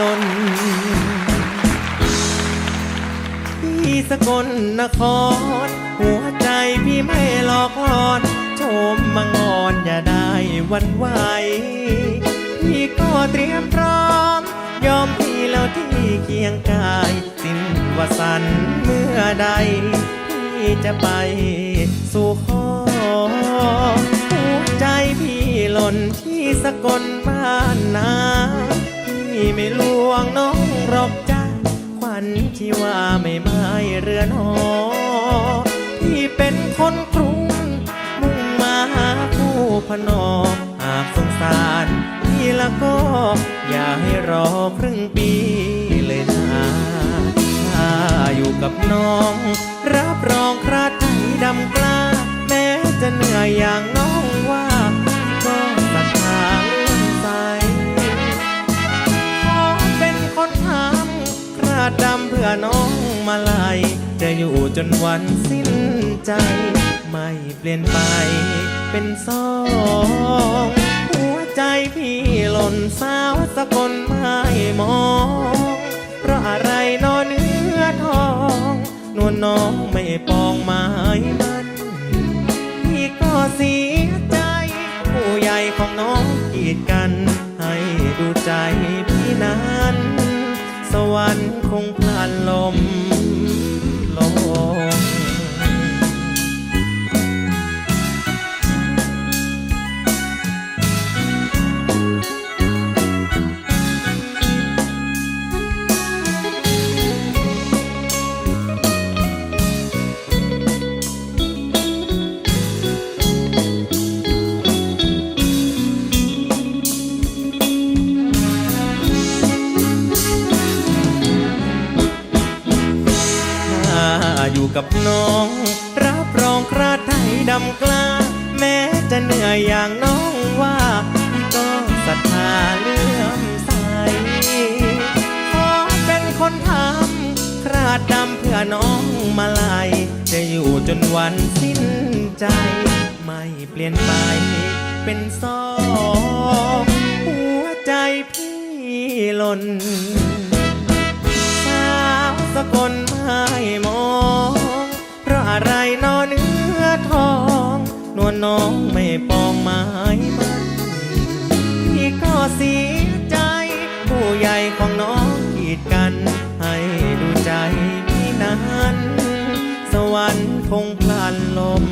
ลนที่สกลนคร หัวใจพี่ไม่หลอกหลอนชมมังอ่อนอย่าได้วันไหวพี่ก็เตรียมพร้อม ยอมพี่แล้วที่เคียงกายสิ้นวสันเมื่อใด พี่จะไปสู่ขอหัวใจพี่หล่นที่สกลบ้านนา ไม่ลวงน้องรอกจ้าขวัญที่ว่าไม่ไม้เรือนหอพี่เป็นคนกรุง มุ่งมาหาผู้พนอหากสงสารพี่แล้วก็ อย่าให้รอครึ่งปีเลยนะถ้าอยู่กับน้อง รับรองคราดไทยดำกล้า แม้จะเหนื่อยอย่าง ดดำเพื่อน้องมาลายจะอยู่จนวันสิ้นใจ ไม่เปลี่ยนไปเป็นสองหัวใจพี่หล่นสาวสกลไม่มอง เพราะอะไรนอนเนื้อทอง นวลน้องไม่ปองไม้มันพี่ก็เสียใจ ผู้ใหญ่ของน้องกีดกัน ให้ดูใจพี่นั้น สวรรค์คงพลันลม กับน้อง รับรองคราดไทยดำกล้า แม้จะเหนื่อยอย่างน้องว่า พี่ก็ศรัทธาเลื่อมใสขอเป็นคนทำคราดดำเพื่อน้องมาลายจะอยู่จนวันสิ้นใจ ไม่เปลี่ยนไปเป็นสองหัวใจพี่หล่น อะไรนอเนื้อทอง นวลน้องไม่ปองไม้มันพี่ก็เสียใจ ผู้ใหญ่ของน้องกีดกัน ให้ดูใจพี่นั้น สวรรค์คงพลันลม